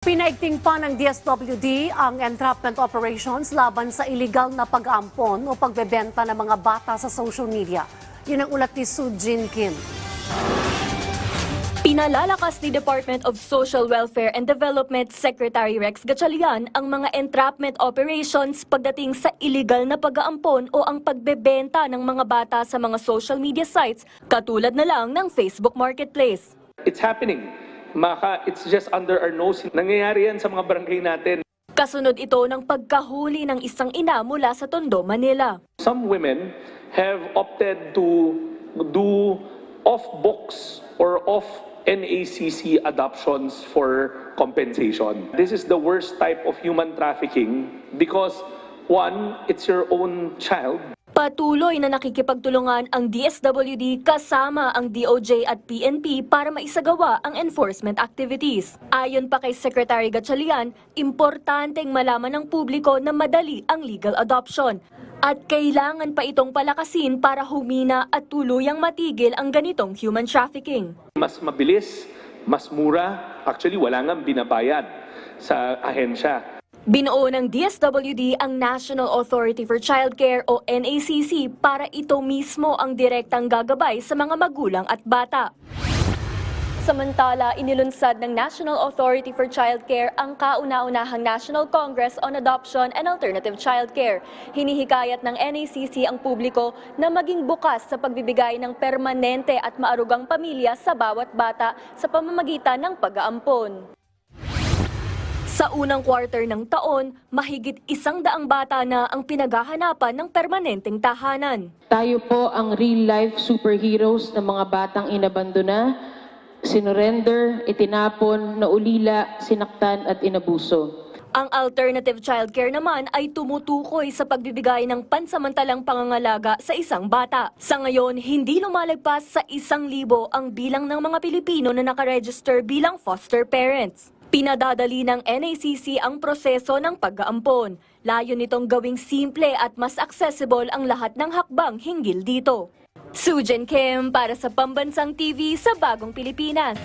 Pinaigting pa ng DSWD ang entrapment operations laban sa illegal na pag-aampon o pagbebenta ng mga bata sa social media. Yun ang ulat ni Soo Jin Kim. Pinalalakas ni Department of Social Welfare and Development Secretary Rex Gatchalian ang mga entrapment operations pagdating sa illegal na pag-aampon o ang pagbebenta ng mga bata sa mga social media sites katulad na lang ng Facebook Marketplace. It's happening. Maka, it's just under our nose. Nangyayari yan sa mga barangay natin. Kasunod ito ng pagkahuli ng isang ina mula sa Tondo, Manila. Some women have opted to do off-box or off NACC adoptions for compensation. This is the worst type of human trafficking because one, it's your own child. Patuloy na nakikipagtulungan ang DSWD kasama ang DOJ at PNP para maisagawa ang enforcement activities. Ayon pa kay Secretary Gatchalian, importanteng malaman ng publiko na madali ang legal adoption at kailangan pa itong palakasin para humina at tuluyang matigil ang ganitong human trafficking. Mas mabilis, mas mura. Actually, wala nga binabayad sa ahensya. Binuo ng DSWD ang National Authority for Childcare o NACC para ito mismo ang direktang gagabay sa mga magulang at bata. Samantala, inilunsad ng National Authority for Childcare ang kauna-unahang National Congress on Adoption and Alternative Childcare. Hinihikayat ng NACC ang publiko na maging bukas sa pagbibigay ng permanente at maarugang pamilya sa bawat bata sa pamamagitan ng pag-aampon. Sa unang quarter ng taon, mahigit isang daang bata na ang pinaghahanapan ng permanenteng tahanan. Tayo po ang real-life superheroes ng mga batang inabandona, sinurrender, itinapon, naulila, sinaktan at inabuso. Ang alternative childcare naman ay tumutukoy sa pagbibigay ng pansamantalang pangangalaga sa isang bata. Sa ngayon, hindi lumalagpas sa isang libo ang bilang ng mga Pilipino na nakaregister bilang foster parents. Pinadadali ng NACC ang proseso ng pag-aampon. Layo nitong gawing simple at mas accessible ang lahat ng hakbang hinggil dito. Sujan Kim para sa Pambansang TV sa Bagong Pilipinas.